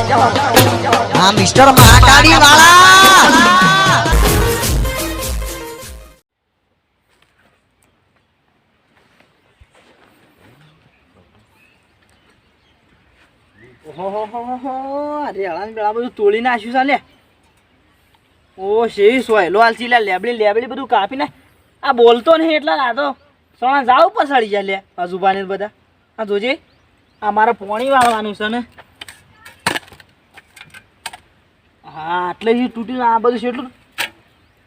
હા મિસ્ટર મહાકાળી વાળા હળાને પેલા બધું તોડી નાખ્યું છે લે ઓ શેવી સોયલો હાલતી લે લેબડી લેબડી બધું કાપીને આ બોલતો નહીં એટલા આ તો સોના જાવ પસાડી જાય લે આજુબાને બધા આ જોજે આ મારે પોણી વાળવાનું છે ને હા એટલે જ તૂટીને આ બધું એટલું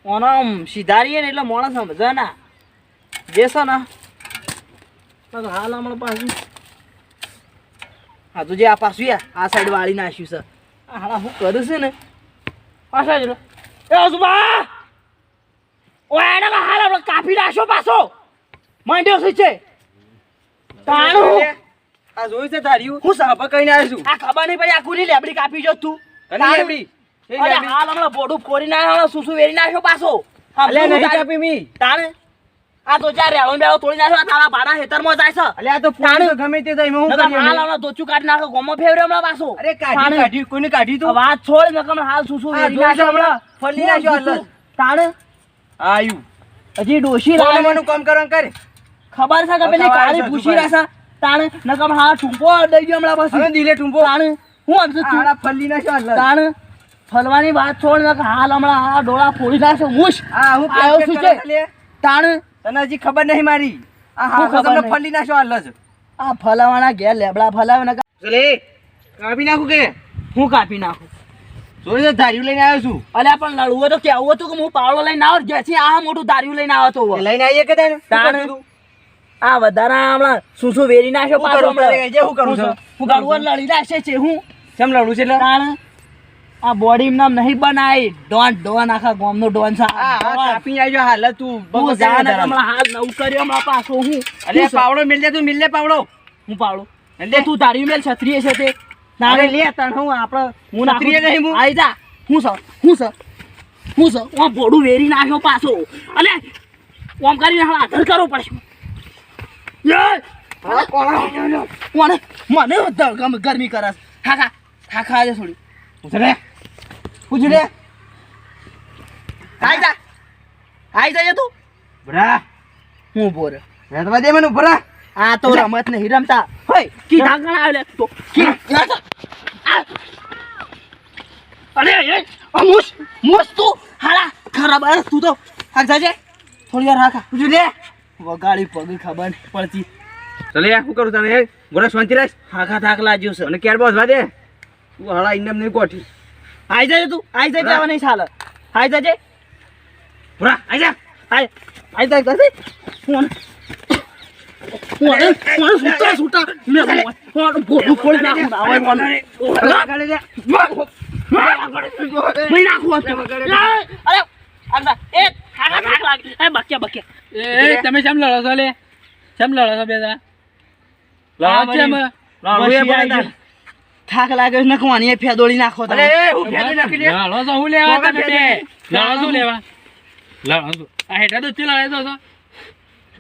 ઓનો આમ સીધારીએ ને એટલે મોણસ સમજે ના છે ને હાલ હમણાં પાછું. હા તો જે આ પાછું આ સાઈડ વાળી નાખ્યું છે. હાલા હું કરું છું ને? પાછા જ એ અજુબા ઓ એને હાલ કાપી નાખ્યો પાછો. માંડ્યો છે છે તાણું. આ જોયું છે તાર્યું? હું સાહેબ કહીને આવ્યો છું. આ ખબર નહીં પડી આ કુની લેબડી કાપી જો તું. લેબડી? અરે હાલ હમણાં બોડું ફોડી નાખ્યો સુસુ વેરી નાખ્યો પાછો. હા, નહીં કાપી મી. તાણે? આ તો ચાર રેળો બેળો તોડી નાખ્યો આ તારા બાના હેતરમાં જાય છે. અલ્યા આ તો ફોન ગમે તે થાય હું નકર હાલ હમણાં દોચું કાઢી નાખો ગોમાં ફેવરે હમણાં પાછો. અરે કાઢી કાઢી કોઈને કાઢી આ વાત છોડ નકર હાલ શું શું વેરી નાખ્યો હમણાં? ફલી નાખ્યો હાલ તાણે? આયુ. હજી ડોશી કામ કરવાનું કરે? ખબર છે કે પેલી કાળી તાણે? નકર હા ટૂંપો દઈ ગયો હમણાં પાછું. દિલે ટુંપો તાણે? હું આમ છું તું ફલી નાખ્યો તાણે? ફલવાની વાત છોડ ને હાલ હમણાં આ ડોળા ફોડી નાખશે. મુશ હા હું આવ્યો છું છે? કરે તને હજી ખબર નહીં મારી. આ હા તમને ફલી નાખ્યો હાલ જ. આ ફલાવાના ઘેર લેબડા ફલાવે ને ચલે કાપી નાખું કે? હું કાપી નાખું. જોઈ ધાર્યું લઈને આવ્યો છું. અલ્યા પણ લડવું તો કેવું હતું કે હું પાવડો લઈને આવો? જેથી આ મોટું ધાર્યું લઈને આવ્યો તો લઈને આવીએ કે તાણે. આ વધારા હમણાં શું શું વેરી નાખ્યો પાછો. જે હું કરું છું? હું કરું લડી નાખશે છે. હું? કેમ લડું છે એટલે? આ બોડી નામ નહીં બનાય. ડોન ડોન આખા ગામનો ડોન છે. આ હા કાપી આવજો હાલ તું બહુ જાન હમણાં હાલ? નવ કર્યો હમણાં પાછો હું. અરે પાવડો મિલ તું મિલ પાવડો. હું પાવડો. એટલે તું તારી મેલ છત્રીએ છે તે. તારે લે તણ હું આપણો હું છત્રીએ નહીં હું. આઈ જા. હું સર હું સર હું સર ઓમ બોડું વેરી નાખ્યો પાછો. અને ઓમ કરીને હવે આધર કરવો પડશે? મને મને ગરમી કરે હા ખા હા ખા છોડી થોડી. પૂછ લે. આઈ જા. આઈ જા તું. ભરા હું બોર રેતવા દે મને ભરા આ તો રમત નહીં રમતા. હોય કી ઢાંકણ આવે તો. કી! અરે એ આ મુસ તું. હાલા ખરાબ અરે તું તો. હાક જાજે. થોડી વાર હાકા પૂછ લે. વગાડી પગ ખબર નહીં પડતી. ચલે શું કરું તને ગોરા શાંતિ રાખ. હાકા થાક લાગ્યો છે. અને ક્યારે બોસવા દે? તું હળા ઇન્ડમ નહીં કોઠી આઈ જાજે તું આઈ જાજે. આવા નહીં ચાલે આઈ જાજે. ભરા આઈ જા. આઈ આઈ જાજે જાજે ફોન તમે શેમ લડો છો લે? શેમ લડો છો બે જણા? લડો? થાક લાગે છે નખવાની એ ફેદોડી નાખો અરે તમે હું ફેદોળી નાખી લે. લડો છો હું લેવા તમે બે. લડો શું લેવા? લડો શું? આ હેઠા દૂધથી લડે તો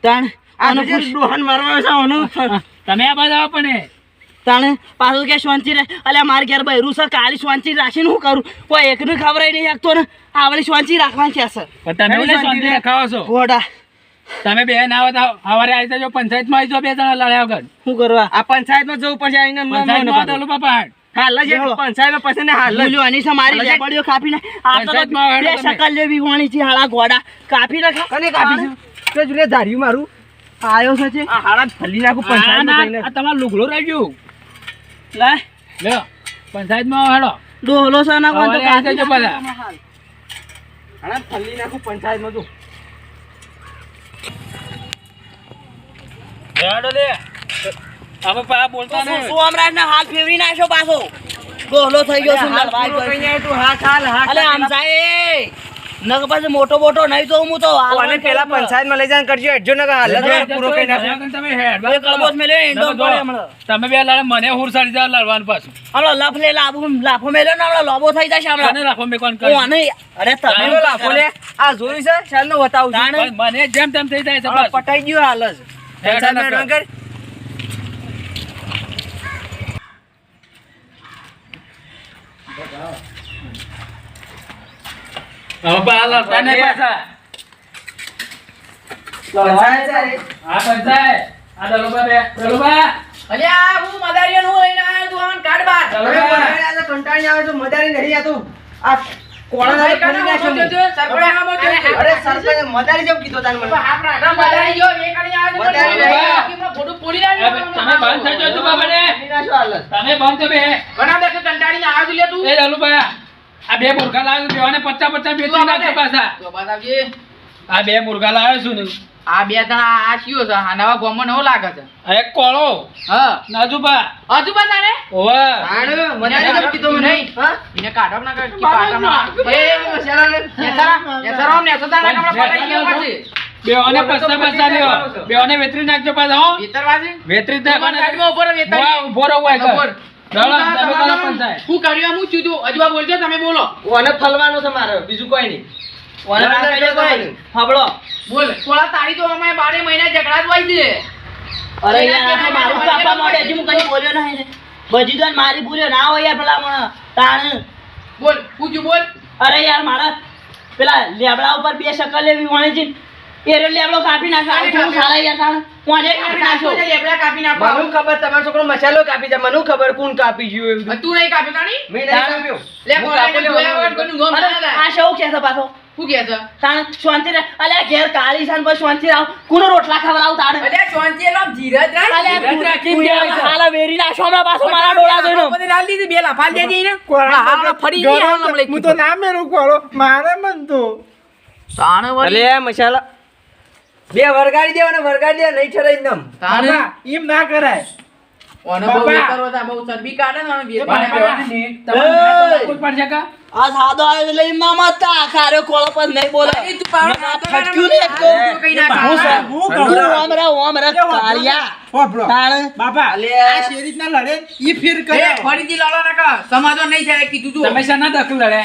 તાણ આનો બીજે દોહન મારવા છે આનો. તમે આ બાજુ આવો પણ તાણે પાછું કે શાંતિ રહે અલ્યા મારે ઘેર બૈરું છે કાલી શાંતિ રાખીને હું કરું? કોઈ એકને ખબર નહીં શકતો ને આવડી શાંતિ રાખવાની છે? સર તમે શાંતિ શાંતિ છો. ઘોડા તમે બે ના આવતા સવારે આવી જજો પંચાયતમાં આવી જો બે જણા લડ્યા વગર શું કરવા આ પંચાયતમાં જવું પડશે આઈને પંચાયતમાં ન- પંચાયતમાં ન- દલું બાપા હાડ. હાલ જ હેળો. પંચાયતમાં પછી ને હાલ જ. આની છે મારી હાલ જ. લેબડીઓ આ તો બે શકલ જેવી વાણી છે હાલા ઘોડા કાપી નાખા કને કાપીશું? તે જુલે ધાર્યું મારું આયો છે છે આ હાડા ફલી નાખું આ પંચાયતમાં જઈને. આ તમારું લુગડું રાખ્યું લે લ્યો પંચાયતમાં આવો હેડો ડોહલો છે ના કોણ તો કાપી જજો પાછા. નાખા. ફલી નાખું પંચાયતમાં તું. હેડો લે. આમાં પા બોલતા શું નહીં. શું હાથ ફેરવી નાખ્યો પાછો? ડોહલો થઈ ગયો હાલ ભાઈ તું, હાથ હાલ, હાથ અલે આમ જાય નક પછી મોટો મોટો નહીં તો હું તો પેલા પંચાયતમાં લઈ જઈને કરજો એડજો ને હાલત તમે પૂરો હેડ ને બે લડે મને હુરસાડી જાવ લડવાનું પાછું. હમણાં લફ લે લાભો લાફો મેલ્યો ને હમણાં લોબો થઈ જશે હમણાં. રાખો મેં કોણ હું અરે તમે લાફો લે. આ જોયું છે? ચાલનો બતાવું છું. તાણે. પણ મને જેમ તેમ થઈ જાય છે. પટાઈ ગયું હાલ જ. તું કંટાળી આવે છે, મદારી નહીં આ કોળા તો નાખ્યો. અરે મદારી જેવું કીધું તાને મને. મદારી જો એ કરી આવે મદારી મદારી નહીં. બાકીમાં ખોટું પોડી લાવ્યો. તમે બંધ થઈ જાઓ તું બાબાને ફરી નાખ્યો હાલ જ. તમે બંધ થો બે ઘણા દેખે કંટાળીને આવ્યો લે તું એ આ બે મુર્ગા લાવ્યો છું બેવાને પચાસ પચાસ બેચી નાખજો પાછા તો. આ બે મુર્ગા લાવ્યો છું ને આ બે જણા આ શિયો છે. આ નવા ગોમો નવો લાગે છે. અરે કોળો. હા. નાજુબા હજુ બતાને ઓવા મદારી જેવું કીધું મને. હા? ઇને કાઢો ના કાઢ. કે પાટામાં. એ, મસાલાને. નેસારા, નેસારો આમ નેસો તાને કમળા પડાઈ ગયા પાછી. બેઓને પસ્તા પસ્તા લ્યો બેઓને વેતરી નાખજો પાછા હો. વેતરવાજી? વેતરી નાખવાના સાઈડમાં ઊભો વેતરી. વાહ, ઊભો રહો પંચાયત. હું કર્યું હું ચૂતું અજવા બોલજો તમે બોલો. ઓને ફલવાનું છે મારે, બીજું કોઈ નહીં. ઓને બોલ. થોડા તારી તો અમે બારે મહિના ઝઘડા જ હોય છે. અરે યાર આ મારું કાપવા માંડે હજી હું કઈ બોલ્યો નહીં બજી તો મારી ભૂલ્યો. ના હોય યાર પેલા મને તાણ. બોલ પૂછ્યું બોલ. અરે યાર મારા પેલા લેબડા ઉપર બે શકલ લેવી વણી છે. એ લેબડો કાપી નાખ્યો આવું થોડું સારા યાર તાણ કોને કાપી નાખ્યો લેબડા કાપી નાખો. મને ખબર તમારો છોકરો મસાલો કાપી જાય મને ખબર કોણ કાપી ગયું એવું તું નહીં કાપ્યો તાણી મેં નહીં કાપ્યો. લે હું જોયા વગર કોઈનું ગમ ના આ થાય. છે પાછો? શું કહે છે? તાણ શાંતિ રે. અલે ઘેર કાળી સાન પર શાંતિ રાવ. કુનો રોટલા ખવડાવ તાણ? અલ્યા શાંતિ એટલે ધીરજ રાખ. ધીરજ રાખીને તું યાર બેવાય છે. હાલા વેરી નાખો હમણાં પાછો મારા ડોળા જોઈને. બધી લાલ દીધી, બે લાફાલ દે જઈને. હા, હા, ફરી ગઈ, હમણાં. હું તો ના મેળું કોળો. મારે મન તો. તાણે વળી. મસાલા બે વરગાડી દેવાને વરગાડી દે નહીં ઠરાય તાણે. બાપા એમ ના કરાય ઓને બહુ. વેતરવો છે, બહુ ચરબી કાઢે ને, વેતર બાપા, નાખે. તમારે ના તો? આ સાદો એટલે તા ખારે કોળો પર નહીં બોલે તું ફટક્યું ને, ને એક તો. કઈ નાખ. હું હું કહું. ઓમ રે, કાળિયા. હોભળો. તાણ. બાપા અલે. આ શેરી ના લડે ઈ ફીર કરે ફરીથી લડો ના કર. સમાધાન નહીં થાય કીધું તું. દખલ લડે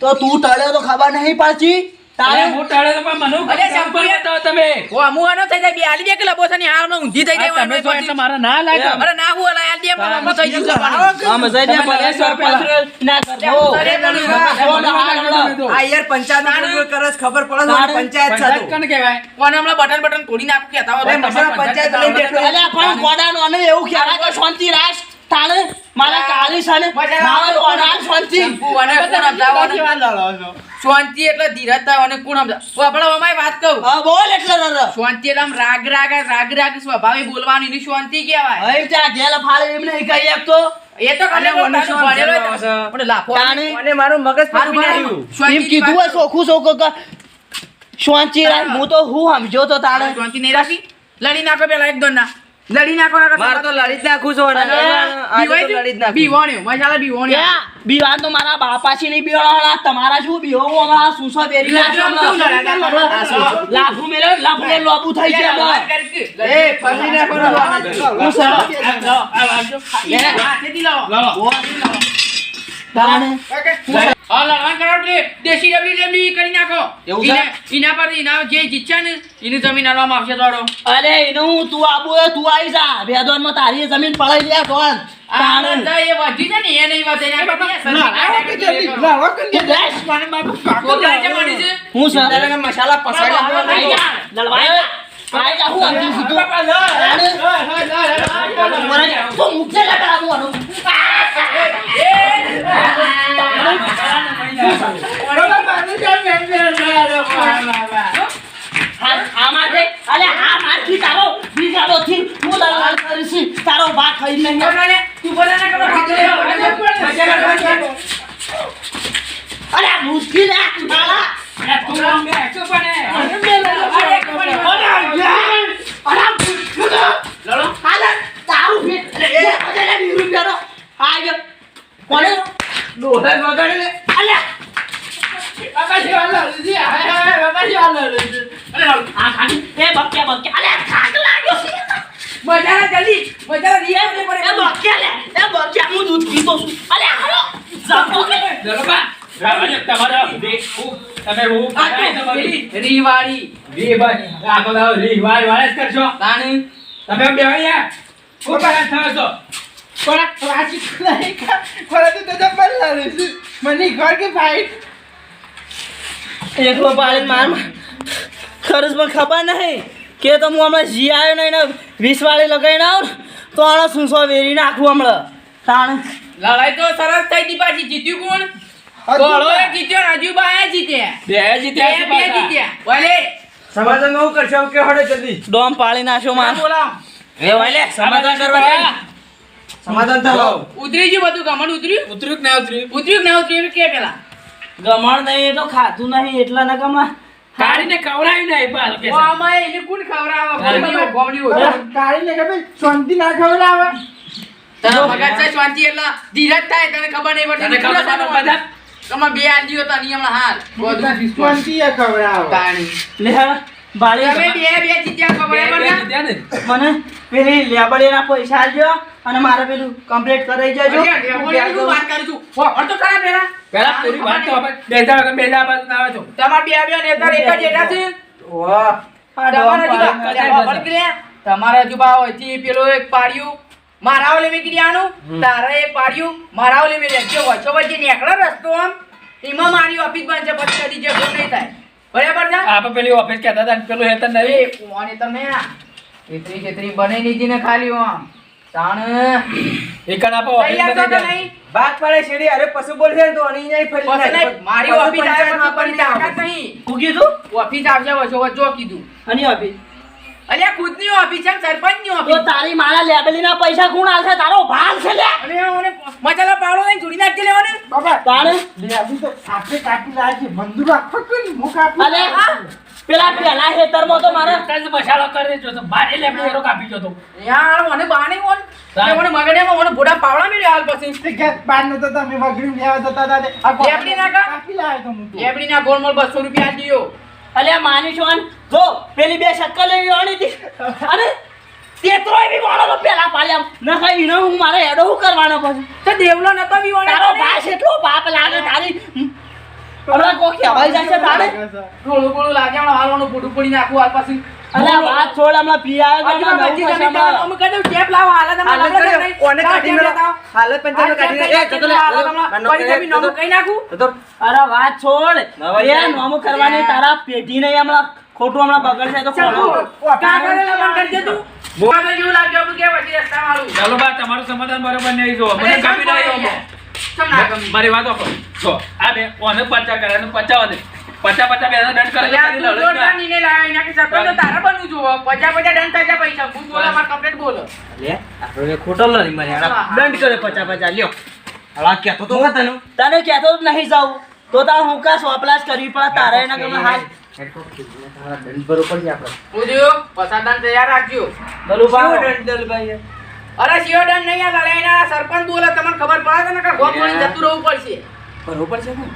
તો તું ટળ્યો તો ખબર નહીં અરે તારે હું તો પણ મને અરે, કામ પર તમે ઓ, આમું થઈ જાય, બે કે લબો છે ને હાલમાં ઊંધી થઈ જાય, તમે તો એટલે મારા ના લાગે અરે ના હું અલા આલી દે, આમાં આમાં થઈ ગયું છે પાણી. આમ જઈને તમે ભલે લડે છો સરપંચ ના કરવો. અરે, બોલું. સોના હાડો. આ યાર પંચાયત નો કરે ખબર પડે પંચાયત છે પંચાયત કહેવાય કોને હમણાં બટન બટન તોડી નાખું કહેતા હોય. પંચાયત લઈને બેઠો. અલ્યા પણ ગોડાનો અને એવું કે શાંતિ રાખ તાણે મારા કાળી સાને મારા ગોડા શાંતિ. અને કોણ? શાંતિ એટલે ધીરજ અને કોણ સમજાવ આપણે અમારી વાત કહું. હા બોલ એટલે રર. શાંતિ એટલે આમ રાગ રાગ રાગ રાગ સ્વભાવે બોલવાની ની શાંતિ કહેવાય. હવે ત્યાં ગેલ ફાળે એમ નહીં કહી આપતો એ તો કને અને મને તારું શાંતિ ભણેલો આવે છે. હોય પણ લાફો અને મારું મગજ ફરી નાખ્યું. એમ કીધું હોય સોખું સોખું શાંતિ રાખ હું. તો હું સમજો તો તાણે. શાંતિ નહીં રાખી. લડી નાખો પેલા એક દોના લડી નાખો નાખો મારે તો લડી જ નાખું છું અને આજે લડી જ નાખું બીવાણ્યો મસાલા બીવાણ્યો ક્યાં તો મારા બાપાથી નહીં બીવાના તમારા શું બીવો હમણાં સુસો પેરી. લાફુ મેલ્યો લાફુ લોબુ થઈ છે એ ફરી નાખવાનું હું સર હાથેથી લાવો. તાણે. હા, લડવાનું કરાવો એટલે દેશી ડબલી ડબલી કરી નાખો. એવું છે? ઈને- પર ઈના જે જીતશે ને એની જમીન આલવામાં આવશે દોડો. અરે એનું તું આબુ હોય, તું આવી જા ભેદોનમાં તારી જમીન પડાઈ લે કોણ આ તાણે. બધા એ વધી છે ને એ નહીં વધે એના કરતા એ સરખી આવો કે જલ્દી લાવો કે તું બેસ. મને બાપુ કાકો છોકરા જે મળી છે? હું સર મસાલા પસાડી જા. જા. આઈ જા, હું સમજી સીધું. તું. આ- આમાં. અલે આ મારથી તારો ભાગ ખાઈ નહીં તું બોલે અરે આ મુશ્કેલ હે, મારા. તું આમ તારું ફીટ એ અરે બીરું કરો આ ગયો કોને ડોહે વગાડે લે લીધી આ આ ખાલી એ બક્યા બક્યા અરે ખાક લાગ્યો છે મજાના જલ્દી મજાના પડે બક્યા લે એ બક્યા હું દૂધ પીતો છું અરે હાલો તમે હું ખાય તમારી રીવાડી રી ભાઈ, આખો દાડો રી વાર વાર જ કરશો તાણી તમે બે અહીંયા શું કરે છો છો. પણ વાંચી નહીં કા. ખરા તો દાદા પર લડે છે. મને ઘર કે ફાઈટ એકલો પાડીને માર. પણ ખબર નહીં. કે તો હું હમણાં જી આવ્યો નહીં ને વીસ વાળી લગાવીને ના તો આને સુસો વેરી નાખું હમણાં? તાણ. લડાઈ તો સરસ થઈ હતી પાછી. જીત્યું કોણ? ગોળો જીત્યો હજુ અજુબા જીત્યા. બે જીત્યા બે. જીત્યા. બોલે સમાધાન હું કરશો કે હડે જલ્દી. ડોમ પાળી નાખ્યો માં. એ વાલે સમાધાન કરવા સમાધાન થાવ. ઉતરી ગયું બધું ગમણ ઉતર્યું? ઉતર્યું કે ના ઉતર્યું? ઉતર્યું કે ના ઉતર્યું? કે પેલા. ગમણ નહીં એ તો ખાતું નહીં એટલા ના ગમા. કાળીને ખવડાવી નહીં પાલ કે ઓ આમાં એને કોણ ખવડાવે? ગોમડીઓ હોય. કાળીને કે ભાઈ શાંતિ ના ખવડાવે. તને મગજ છે શાંતિ એટલે ધીરજ થાય તને ખબર નહીં પડતી. તને ખબર બધા તમે બે આદીઓ તો નિયમ હાલ બધું એ ખવડાવે તાણી લે બાળી તમે બે બે ને મને પેલી લેબડીના પૈસા આલજો અને મારે પેલું કમ્પ્લીટ કરાઈ જજો અરે, વાત કરું છું. હોભળ તો ખરા પેલા. પેલા પૂરી વાત તો આપણે બેસા વગર બેસા બાજુ ના આવે તો તમાર બે બે નેતા એક જ એટા છે વાહ તમારા જુબા પાડી અરે હોભળ કે લે. તમારા જુબા હોયથી પેલો એક પાડ્યું મારા ઓલે મેં કીધી આનું તારા એક પાડ્યું. મારા ઓલે મેં રેખ્યો વચ્ચો વચ્ચે નીકળે રસ્તો આમ એમાં મારી ઓફિસ બનશે પછી કદી જે ભૂલ નહીં થાય. બરાબર ને આપણે પેલી ઓફિસ કહેતા હતા પેલું હેતર નહીં એ કોને તમે છેતરી છેતરી બની નીજી ને ખાલી આમ. તાણ. એકણ આપો ઓફિસ છો બની નહીં? બાત પડે છેડી અરે પશુ બોલશે તો અહીં નહીં ફરી જાય. મારી ઓફિસ આવે પણ પછી તાકાત નહીં. કીધું? ઓફિસ આવશે વચ્ચો વચ્ચો કીધું. અને ઓફિસ અલ્યા ખુદની ઓફિસ છે સરપંચની ઓફિસ તારી મારા લેબડીના પૈસા કોણ આલશે? તારો ભાગ છે લે અને મને મસાલા પાવડો લઈને જોડી નાખજે લેવાને. બાબા તાણે લેબી તો આપે કાપી લાવી મંદુર આખો કે નહીં? હું કાપી અલે પેલા પેલા ખેતરમાં તો મારે તજ મસાલો કરી દેજો તો મારે લેબલી એરો કાપી તો યાર મને બાણી ઓન. મને મગડિયામાં મને ભોડા પાવડા મેળ્યો હાલ પછી. તે ઘેર બહાર નતો તમે વગડી લેવા જતા દાદા લેબડી નાખા? કાપી લાવ્યો તો હું તો. લેબડીના ગોળમોળ બસો રૂપિયા આલી દ્યો. અલ્યા માની જો પેલી બે શક્કર લેવી આણી હતી. અને તેતરો બી વાળો તો પેલા પાડ્યા ન કઈ ઈનો હું મારે એડો હું કરવાનો પછી? તો દેવલો નતો વિવાણે તારો ભાઈ એટલો બાપ લાગે તારી. હમણાં કોઈ કહેવાય જશે તારે? થોડું ઘણું લાગે હાલવાનું ફોટું પડી નાખું હાલ પછી વાત છોડ હમણાં પી આવ્યો તો અમે કહી દઉં ટેપ લાવો હાલ કાઢી કાઢી એ, જતો લે, નોમું નાખું? અરે વાત છોડ. એ. કરવાની તારા નહીં હમણાં ખોટું હમણાં બગડશે તો કરી દે જેવું લાગ્યું. ચાલો બા તમારું સમાધાન બરોબર નહીં જો. મને કાપી? મારી વાતો આપો જો આ બે કોને પચાસ કરે ને પચાવને પચા પચા બે દંડ કરે જોરદાર ના. એના કે સરપંચ તારા બનવું જોવો પચાસ પચાસ દંડ થાય પૈસા. હું બોલો, માર complete બોલો. લે, આપણે ખોટો લરી મારે દંડ કરે પચા પચા લ્યો. હવા કહેતો તો હતા ને તને કેતો નહીં જાઉં. તો તાર હું કા સોપલાસ કરવી પડે? તારે એના ગમે હાલ. દંડ બરોબર છે આપણે. તૈયાર રાખજો. દલું દંડ દલભાઈ અરે શિયો દંડ નહીં આ લડાઈના સરપંચ બોલે તમને ખબર પડે છે ને કે ગોમ વળી જતું રહેવું પડશે? બરોબર છે ને?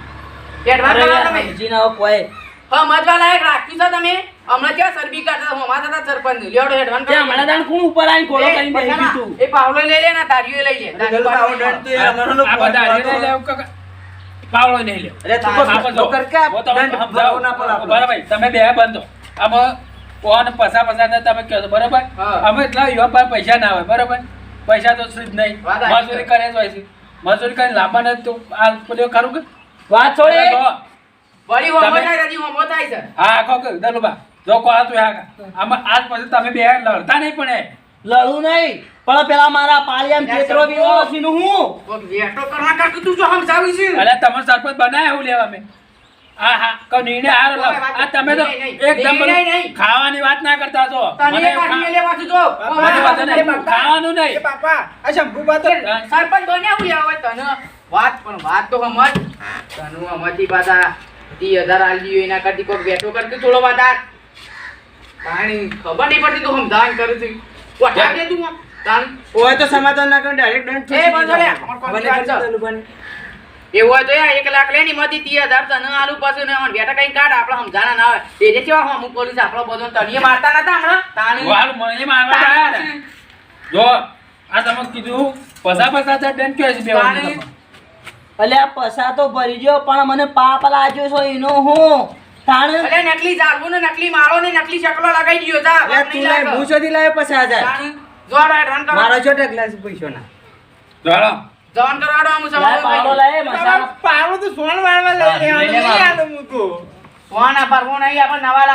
લાયક રાખ્યું છે તમે? હમણાં ક્યાં સરબી કાઢતા હમણાં હતા સરપંચ લ્યોડો એડવાન્સ તે હમણાં તાણ કોણ ઉપર આવીને ગોળો કરીને બેસી ગયું એ પાવલો લઈ લે ને તારીઓ લઈ લે. આવો આ બધા નહીં અરે તું તો કર કે પડે બરાબર તમે બે બંધો. આમાં કોણ પસા પસા ને તમે કહો બરોબર? અમે એટલા યુવા પાસે પૈસા ના હોય બરાબર? પૈસા તો શું જ નહીં મજૂરી કરે જ હોય છે. મજૂરી કરીને લાંબા ને તો આ પેલું ખરું કે? વાત છોડી. વળી હોમો થાય હજી હોમો થાય છે. હા કે દલુબા જો કોળા તું હા આમાં આજ પછી તમે બે લડતા નહીં પણ લડું નહીં. પણ પેલા મારા પાલિયામ ખેતરો વિવો નથી નું હું? કોક વેટો કરવા કા તું જો સમજાવી છે. અલે તમે સરપંચ બનાયા હું લેવા મે. હા હા કો નિર્ણય હારો લો આ તમે તો એકદમ. ખાવાની વાત ના કરતા છો. તને કાઢી લે પાછું જો. ખાવાનું એ નહીં. બાપા અચ્છા શંભુ બા તો સરપંચ બન્યા હું લેવા તને. વાત પણ વાત તો સમજ. તનુ સમજતી પાછા ત્રીસ હજાર આલી એના કરતી કોઈક બેઠો કરતી થોડો વધાર. કાંઈ ખબર નહીં પડતી તો સમજાવન કરું છું. દે તું તાન. ઓય તો સમાધાન ના કરે ડાયરેક્ટ દંડ એ બંધો દલભાઈ. એવું હોય તો એક લાખ લે ની મતી ત્રીસ હજાર તને આલુ પાછું ને વેટા કઈ કાઢ આપણે સમજાણા ના આવે. એ જે કેવા અમુક પોલીસ આપણો બધો તણીએ મારતા નતા હમણાં? તાણી. વાળ મને મારવા જો આ તમે કીધું પસા પસા તો દંડ કયો છે બે તાણી. આ અલ્યા પૈસા તો ભરી ગયો પણ મને પાપ લાગ્યો છો એનો હું? તાણ? અલે નકલી જાળવું ને નકલી માળો ને નકલી શકલો લગાઈ દીધો જા અરે તું હું હજાર. કરો. મારો છો. ચાલો જવાન કરવાડો લાય મસાલા. વાળવા પરવો નહીં આપણે નવા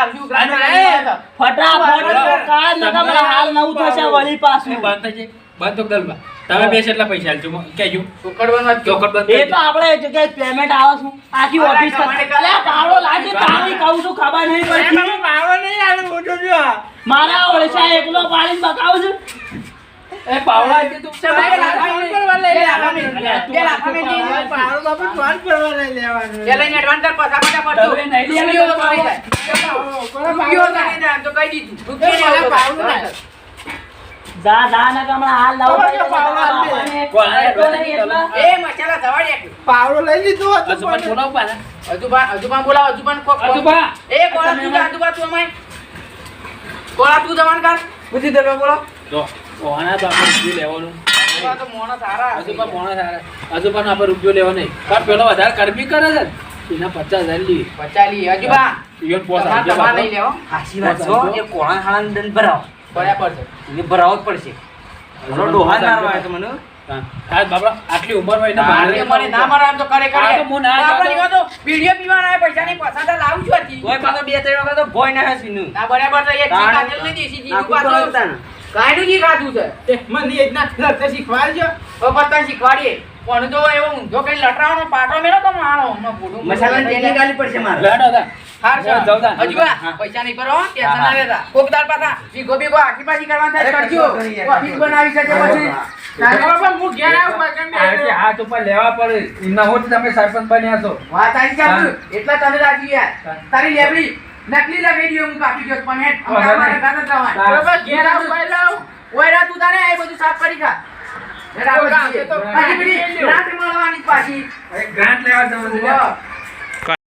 આવ્યા ફટાફટ કાળ નકા હાલ નવું થશે વળી પાછું. બંધ થઈ બંધ તો ગલબા તમે બેસ એટલા પૈસા આલજો કેજો ચોકડ કડવાનું ચોકડ. બંધ એ તો આપણે જગ્યાએ પેમેન્ટ આવે છું. આખી ઓફિસ કરે. પાવડો લાગે તારી કહું છું ખબર નહીં પડતી. મને પાવડો નહીં આલો મોટો જો મારા ઓળસા એકલો પાડીને બકાવું છું. એ પાવડા કે તું છે બે લાખ કરવા લઈ લેવાનું. બે લાખ લાખ પાવડો બાપુ ફોન કરવા લઈ લેવાનું એ લઈને advance કર, પાછા પાછા પડતો નહીં લઈ રૂપિયો તો કરી જાય. કોનો રૂપિયો પાવડો દા. પાવડો ના. હમણાં હાલ લાવો કે દે. એ મસાલા દે. પાવડો લઈ લીધો હતો અજુબા પણ. બોલાવ પાને હજુબા હજુબા બોલાવો હજુબા કોક અજુબા એ કોળા તું જા, હજુબા તું અમાય કોળા તું જવાન કર બુદ્ધિ દરબાર બોલો જો કોના તો આપણે જી લેવાનું હજુબા તો મોણો સારા અજુબા અજુબાનો આપણે રૂપિયો લેવો નહીં કારણ પેલો વધારે કરમી કરે છે ને. એના પચાસ હજાર લી હજુબા ઈવન પોસ તમાર. નહીં લેવો સાચી વાત છે એ કોણા ખાણા દંડ ભરાવો બરાબર છે ભરાવો જ પડશે ડોહા મારવા આવ્યો તો મને હા. હા, બાપા, આટલી ઉંમર હોય ને તે મને ના મારવાનું તો કરે કરે હું ના આપણે તો બીડીઓ પીવાના હોય, પૈસાની પસાતા લાવું છું હજી. તોય પાછો બે ત્રણ વખત તો ભોય ના હે ના બરાબર તો એક તાણ. ચીકા તેલ નહીં દેશી જીરું નાખું પાછું. પડે તાણ. કાંઈનું જી ખાધું છે મને એક ના લડતા શીખવાડજો હવે પત્તા શીખવાડીએ પણ તો એવો ઊંધો કઈ લટરાવાનો પાટો મેળો તો મારો મસાલા ગાલી પડશે મારે લેડો તા. હાર છે. હજુ પૈસા નહીં ભરો ટેન્શન ના લેતા કોક દાળ પાછા વીઘો બીઘો આખી પાછી કરવાનું થાય કરજો. કશો કરી યાર. ઓફિસ બનાવી શકે પછી. બાપા હું ઘેર આવું પાછળ આ કે હાથ ઉપર લેવા પડે. એના હોત તમે સરપંચ બન્યા છો. વાત આવી ચાલુ. એટલા તમે રાજી યાર. તારી લેબડી નકલી લગાઈ હું કાપી ગયો પણ હેડ અમારે ગાતા જવાનું. હા. ઘેર આવું પહેલા ઓયરા તું તારે આ બધું સાફ કરી ખા. રાત મળવાની પાછી. ગ્રાન્ટ લેવા જવાનું.